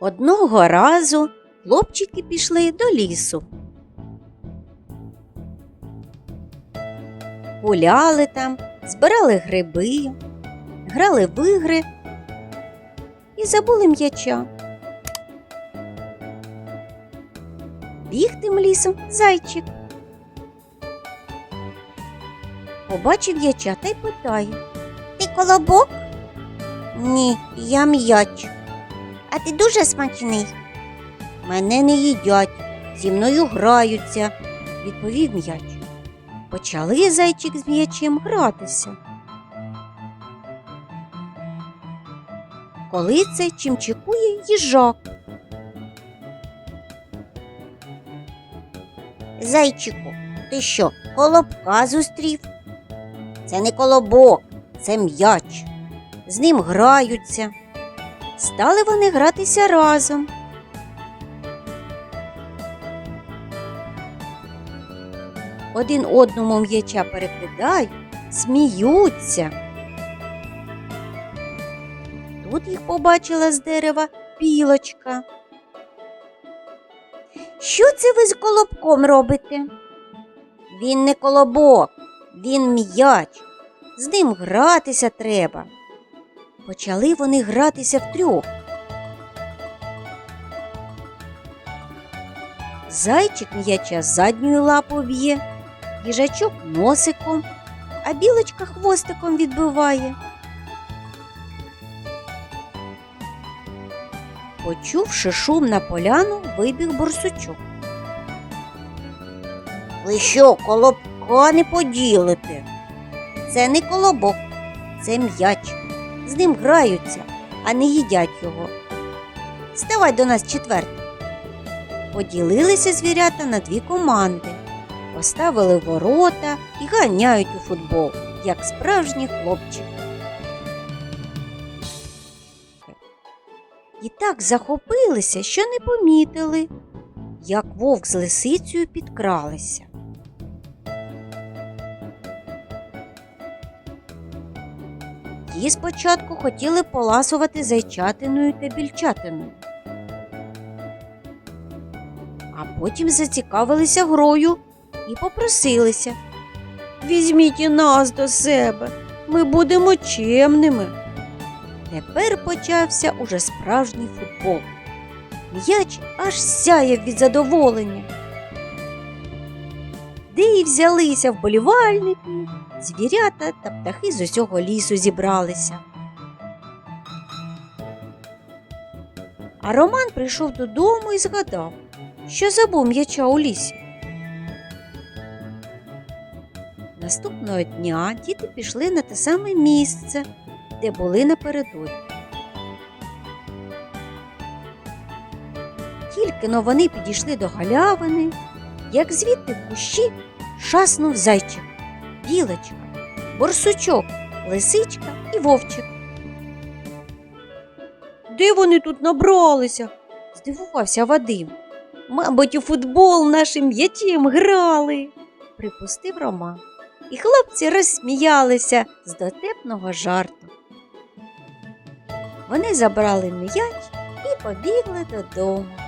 Одного разу хлопчики пішли до лісу. Гуляли там, збирали гриби, грали в ігри і забули м'яча. Біг тим лісом зайчик. Побачив м'яча та й питає. Ти колобок? Ні, я м'яч. А ти дуже смачний. Мене не їдять, зі мною граються, відповів м'яч. Почали зайчик з м'ячем гратися. Коли це чимчикує їжак. Зайчику, ти що, колобка зустрів? Це не колобок, це м'яч. З ним граються. Стали вони гратися разом. Один одному м'яча перекидають, сміються. Тут їх побачила з дерева білочка. Що це ви з колобком робите? Він не колобок, він м'яч. З ним гратися треба. Почали вони гратися втрьох. Зайчик м'яча задньою лапою б'є, їжачок носиком, а білочка хвостиком відбиває. Почувши шум на поляну, вибіг борсучок. Ви що, колобка не поділите? Це не колобок, це м'яч. З ним граються, а не їдять його. Ставай до нас четвертий. Поділилися звірята на дві команди, поставили ворота і ганяють у футбол, як справжні хлопчики. І так захопилися, що не помітили, як вовк з лисицею підкралися. Ті спочатку хотіли поласувати зайчатиною та більчатиною, а потім зацікавилися грою і попросилися. Візьміть і нас до себе, ми будемо чемними. Тепер почався уже справжній футбол. М'яч аж сяяв від задоволення. Де й взялися вболівальники, звірята та птахи з усього лісу зібралися. А Роман прийшов додому і згадав, що забув м'яча у лісі. Наступного дня діти пішли на те саме місце, де були напередодні. Тільки но вони підійшли до галявини, як звідти в кущі шаснув зайчик, білочка, борсучок, лисичка і вовчик. Де вони тут набралися? здивувався Вадим. Мабуть, у футбол нашим м'ячем грали, припустив Роман. І хлопці розсміялися з дотепного жарту. Вони забрали м'яч і побігли додому.